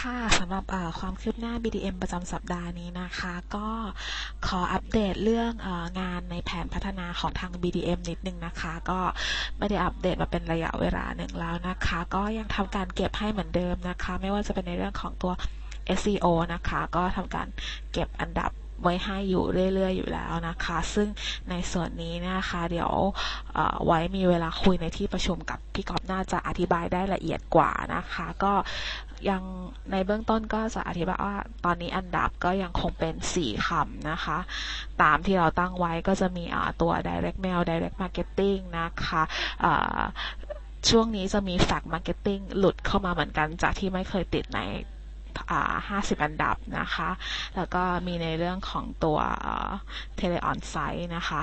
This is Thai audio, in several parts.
ค่ะสำหรับความคืบหน้า BDM ประจำสัปดาห์นี้นะคะ ก็ขออัปเดตเรื่องงานในแผนพัฒนาของทาง BDM นิดนึงนะคะ ก็ไม่ได้อัปเดตมาเป็นระยะเวลาหนึ่งแล้วนะคะ ก็ยังทำการเก็บให้เหมือนเดิมนะคะ ไม่ว่าจะเป็นในเรื่องของตัว SEO นะคะ ก็ทำการเก็บอันดับ ไว้ให้อยู่เรื่อยๆอยู่แล้วนะคะ ซึ่งในส่วนนี้นะคะ เดี๋ยวไว้มีเวลาคุยในที่ประชุมกับพี่กอบน่าจะอธิบายได้ละเอียดกว่านะคะ ก็ยังในเบื้องต้นก็จะอธิบายว่าตอนนี้อันดับก็ยังคงเป็น 4คำนะคะ ตามที่เราตั้งไว้ก็จะมีตัว direct mail direct marketing นะคะช่วงนี้จะมี fact marketing หลุดเข้ามาเหมือนกันจากที่ไม่เคยติดใน 50 อันดับนะคะ แล้วก็มีในเรื่องของตัวเทเลออนไซต์นะคะ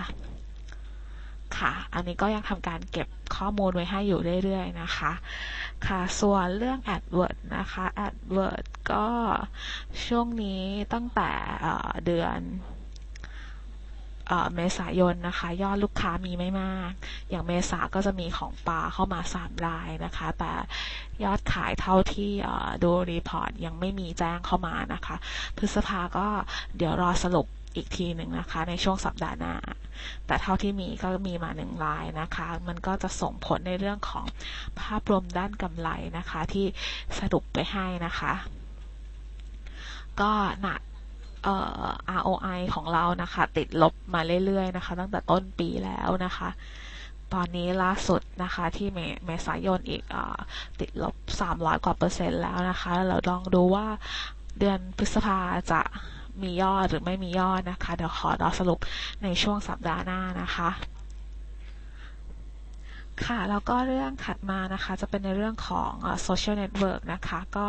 ค่ะ อันนี้ก็ยังทำการเก็บข้อมูลไว้ให้อยู่เรื่อยๆนะคะ ค่ะ ส่วนเรื่อง AdWord นะคะ AdWord ก็ช่วงนี้ตั้งแต่เดือน เมษายนนะคะ ยอดลูกค้ามีไม่มาก อย่างเมษาก็จะมีของปลาเข้ามา 3 รายนะคะ แต่ยอดขายเท่าที่ดูรีพอร์ตยังไม่มีแจ้งเข้ามานะคะ พฤษภาก็เดี๋ยวรอสรุปอีกทีหนึ่งนะคะ ในช่วงสัปดาห์หน้า แต่เท่าที่มีก็มีมาหนึ่งรายนะคะ มันก็จะส่งผลในเรื่องของภาพรวมด้านกำไรนะคะ ที่สรุปไปให้นะคะ ก็หนัก ROI ของเรานะคะ ติดลบมาเรื่อยๆนะคะ ตั้งแต่ต้นปีแล้วนะคะ ตอนนี้ล่าสุดนะคะที่เมษายนอีกอติดลบ 300 กว่าเปอร์เซ็นต์แล้วนะคะ เราลองดูว่าเดือนพฤษภาจะมียอดหรือไม่มียอดนะคะ เดี๋ยวขอรอสรุปในช่วงสัปดาห์หน้านะคะค่ะ แล้วก็เรื่องถัดมานะคะจะเป็นในเรื่องของโซเชียลเน็ตเวิร์กนะคะ ก็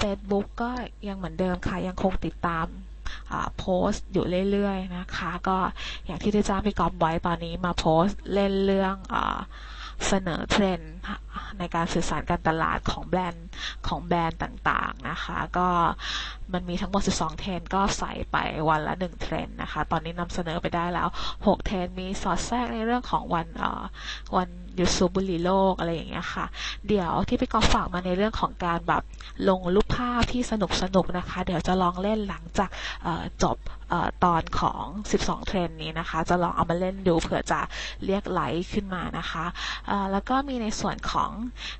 Facebook ก็ยังเหมือนเดิมค่ะ ยังคงติดตาม โพสต์อยู่เรื่อยๆนะคะ ก็อย่างที่ได้จ้างพี่กอมไว้ตอนนี้มาโพสต์เล่นเรื่องอเสนอเทรนด์ในการสื่อสารการตลาดของแบรนด์ของแบรนด์ต่างๆนะคะ ก็มันมีทั้งหมด 12 เทรนก็ใส่ไปวันละ 1 เทรนนะคะ ตอนนี้นำเสนอไปได้แล้ว 6 เทรนมีสอดแทรกในเรื่องของวันวันยูซูบุรีโลกอะไรอย่างเงี้ยค่ะ เดี๋ยวที่พี่กอฟฝากมาในเรื่องของการแบบลงรูป ภาพที่สนุกสนุกนะคะ เดี๋ยวจะลองเล่นหลังจากจบตอนของ 12 เทรนนี้นะคะ จะลองเอามาเล่นดูเผื่อจะเรียกไลค์ขึ้นมานะคะแล้วก็มีในส่วนของ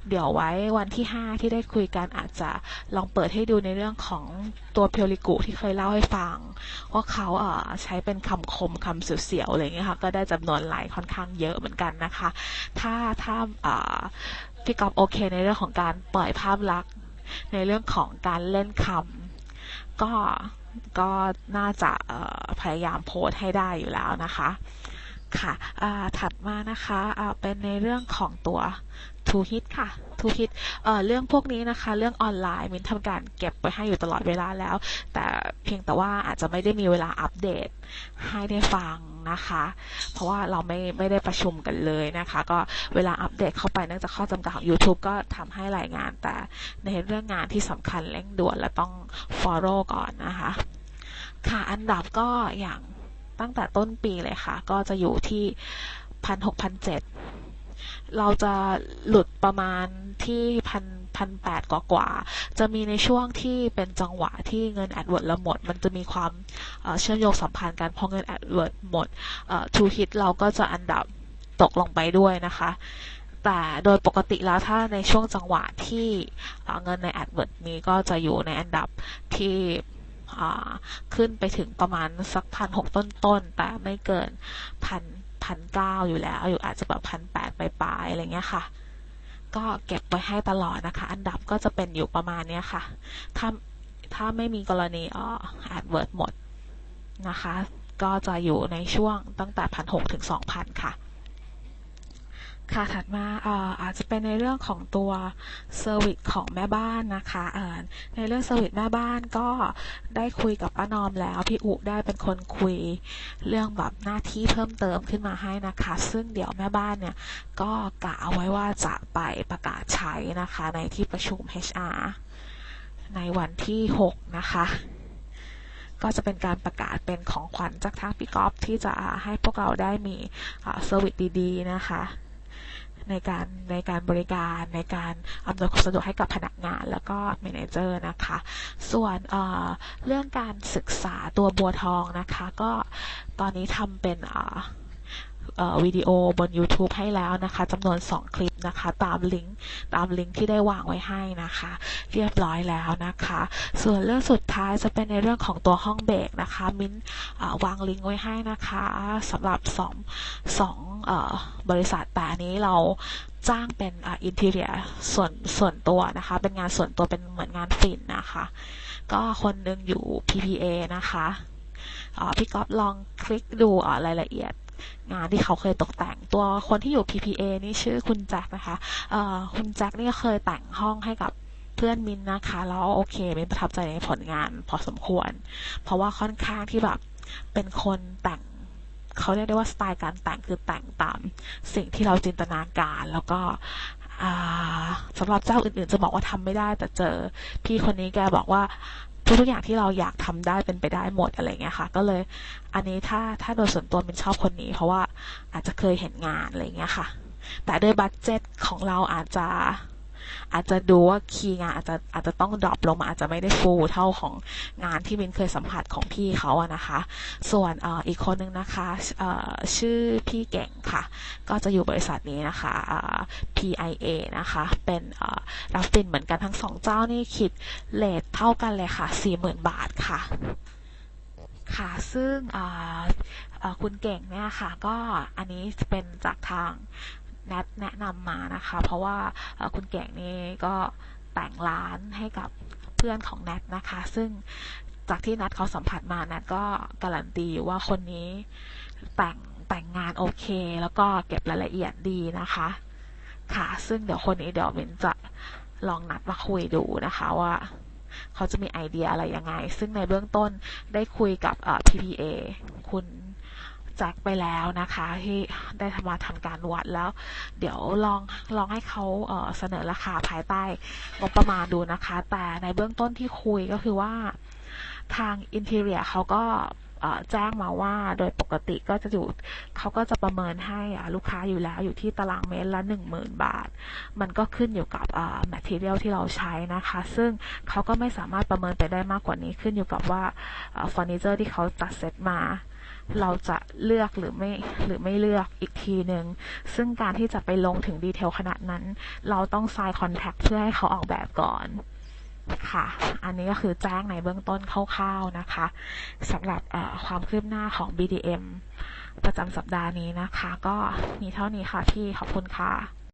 เดี๋ยวไว้วันที่ 5 ที่ได้คุยกันอาจจะลองเปิดให้ดูในเรื่องของตัวเพียวริกุที่เคยเล่าให้ฟัง ว่าเขาใช้เป็นคำคมคำเสียวๆอะไรเงี้ยค่ะก็ได้จำนวนไลค์ค่อนข้างเยอะเหมือนกันนะคะ ถ้าถ้าพี่กอฟโอเคในเรื่องของการปล่อยภาพลักษณ์ ในเรื่องของการเล่นคำก็ก็น่าจะพยายามโพสให้ได้อยู่แล้วนะคะค่ะถัดมานะคะเป็นในเรื่องของตัว To Hit ค่ะ To Hit เเรื่องพวกนี้นะคะ เรื่องออนไลน์มินทำการเก็บไว้ให้อยู่ตลอดเวลาแล้ว แต่เพียงแต่ว่าอาจจะไม่ได้มีเวลาอัปเดตให้ได้ฟังนะคะ เพราะว่าเราไม่ไม่ได้ประชุมกันเลยนะคะ ก็เวลาอัปเดตเข้าไปเนื่องจากข้อจำกัดของ YouTube ก็ทำให้รายงาน แต่ในเรื่องงานที่สำคัญเร่งด่วนและต้อง follow ก่อนนะคะ ค่ะ อันดับก็อย่างตั้งแต่ต้นปีเลยค่ะ ก็จะอยู่ที่พันหกพันเจ็ด เราจะหลุดประมาณที่พันพันแปดกว่ากว่า จะมีในช่วงที่เป็นจังหวะที่เงินแอดเวิร์ดเราหมด มันจะมีความเชื่อมโยงสัมพันธ์กันพอเงินแอดเวิร์ดหมดทูฮิตเราก็จะอันดับตกลงไปด้วยนะคะ แต่โดยปกติแล้วถ้าในช่วงจังหวะที่เงินในแอดเวิร์ดมีก็จะอยู่ในอันดับที่ขึ้นไปถึงประมาณสักพันหกต้นๆ แต่ไม่เกินพัน พันเก้าอยู่แล้ว อยู่อาจจะแบบพันแปดปลายๆอะไรเงี้ยค่ะ ก็เก็บไว้ให้ตลอดนะคะ อันดับก็จะเป็นอยู่ประมาณเนี้ยค่ะ ถ้าถ้าไม่มีกรณีอ๋อแอดเวิร์ดหมดนะคะ ก็จะอยู่ในช่วงตั้งแต่พันหกถึงสองพันค่ะ ค่ะถัดมาอาจจะเป็นในเรื่องของตัวเซอร์วิสของแม่บ้านนะคะในเรื่องเซอร์วิสแม่บ้านก็ได้คุยกับป้านอมแล้วพี่อุได้เป็นคนคุยเรื่องแบบหน้าที่เพิ่มเติมขึ้นมาให้นะคะ ซึ่งเดี๋ยวแม่บ้านเนี่ยก็กะเอาไว้ว่าจะไปประกาศใช้นะคะในที่ประชุม HR ในวันที่ 6 นะคะก็จะเป็นการประกาศเป็นของขวัญจากทางพี่กอฟที่จะให้พวกเราได้มีเซอร์วิสดี ๆ นะคะ ในการในการบริการในการอำนวยความสะดวกให้กับพนักงาน แล้วก็เมนเจอร์นะคะ ส่วนเเรื่องการศึกษาตัวบัวทองนะคะ ก็ตอนนี้ทำเป็น วิดีโอบน YouTube ให้แล้วนะคะจำนวน 2 คลิปนะคะ ตามลิงก์ตามลิงก์ที่ได้วางไว้ให้นะคะ เรียบร้อยแล้วนะคะ ส่วนเรื่องสุดท้ายจะเป็นในเรื่องของตัวห้องเบรกนะคะ มิ้นวางลิงก์ไว้ให้นะคะสำหรับ2 2บริษัทแต่นี้เราจ้างเป็นอินเทเรียส่วนส่วนตัวนะคะ เป็นงานส่วนตัวเป็นเหมือนงานฟินนะคะ ก็คนหนึ่งอยู่ PPA นะคะพี่ก๊อฟลองคลิกดูรายละเอียด งานที่เขาเคยตกแต่งตัวคนที่อยู่ PPA นี่ชื่อคุณแจ็คนะคะคุณแจ็คนี่เคยแต่งห้องให้กับเพื่อนมินนะคะแล้วโอเคมินประทับใจในผลงานพอสมควร เพราะว่าค่อนข้างที่แบบเป็นคนแต่งเขาเรียกได้ว่าสไตล์การแต่งคือแต่งตามสิ่งที่เราจินตนาการแล้วก็สำหรับเจ้าอื่นๆ จะบอกว่าทำไม่ได้แต่เจอ พี่คนนี้แกบอกว่า ทุกๆอย่างที่เราอยากทำได้เป็นไปได้หมดอะไรเงี้ยค่ะ ก็เลยอันนี้ถ้าถ้าโดยส่วนตัวเป็นชอบคนนี้ เพราะว่าอาจจะเคยเห็นงานอะไรเงี้ยค่ะ แต่ด้วยบัตเจ็ตของเราอาจจะ อาจจะดูว่าคีย์งานอาจจะอาจจะต้องดรอปลงมาอาจจะไม่ได้ฟูลเท่าของงานที่มินเคยสัมผัสของพี่เขาอะนะคะ ส่วนอีกคนนึงนะคะชื่อพี่เก่งค่ะ ก็จะอยู่บริษัทนี้นะคะ PIA นะคะ เป็นรับฟินเหมือนกันทั้งสองเจ้านี่คิดเลทเท่ากันเลยค่ะ 40,000 บาทค่ะค่ะ ซึ่งคุณเก่งเนี่ยค่ะ ก็อันนี้เป็นจากทาง นทแนะนำมานะคะ เพราะว่าคุณแก่งนี่ก็แต่งร้านให้กับเพื่อนของแนทนะคะ ซึ่งจากที่นัทเขาสัมผัสมานัทก็การันตีว่าคนนี้แต่งแต่งงานโอเค แล้วก็เก็บรายละเอียดดีนะคะ ค่ะ ซึ่งเดี๋ยวคนนี้เดี๋ยวมินจะลองนัดมาคุยดูนะคะว่าเขาจะมีไอเดียอะไรยังไง ซึ่งในเบื้องต้นได้คุยกับ PPA คุณ จ็คไปแล้วนะคะที่ได้ทำมาทำการวัดแล้ว เดี๋ยวลองลองให้เขาเเสนอราคาภายใต้งบประมาณดูนะคะ แต่ในเบื้องต้นที่คุยก็คือว่าทางอินเทเรียเขาก็แจ้งมาว่าโดยปกติก็จะอยู่เขาก็จะประเมินให้ลูกค้าอยู่แล้วอยู่ที่ตารางเมตรละ 10,000 บาท มันก็ขึ้นอยู่กับแมทเทียลที่เราใช้นะคะ ซึ่งเขาก็ไม่สามารถประเมินไปได้มากกว่านี้ขึ้นอยู่กับว่าเฟอร์นิเจอร์ที่เขาจัดเซตมา เราจะเลือกหรือไม่หรือไม่เลือกอีกทีหนึ่งซึ่งการที่จะไปลงถึงดีเทลขนาดนั้น เราต้องไซน์คอนแทคเพื่อให้เขาออกแบบก่อนค่ะ อันนี้ก็คือแจ้งในเบื้องต้นคร่าวๆนะคะสำหรับความคืบหน้าของ BDM ประจำสัปดาห์นี้นะคะ ก็มีเท่านี้ค่ะพี่ขอบคุณค่ะ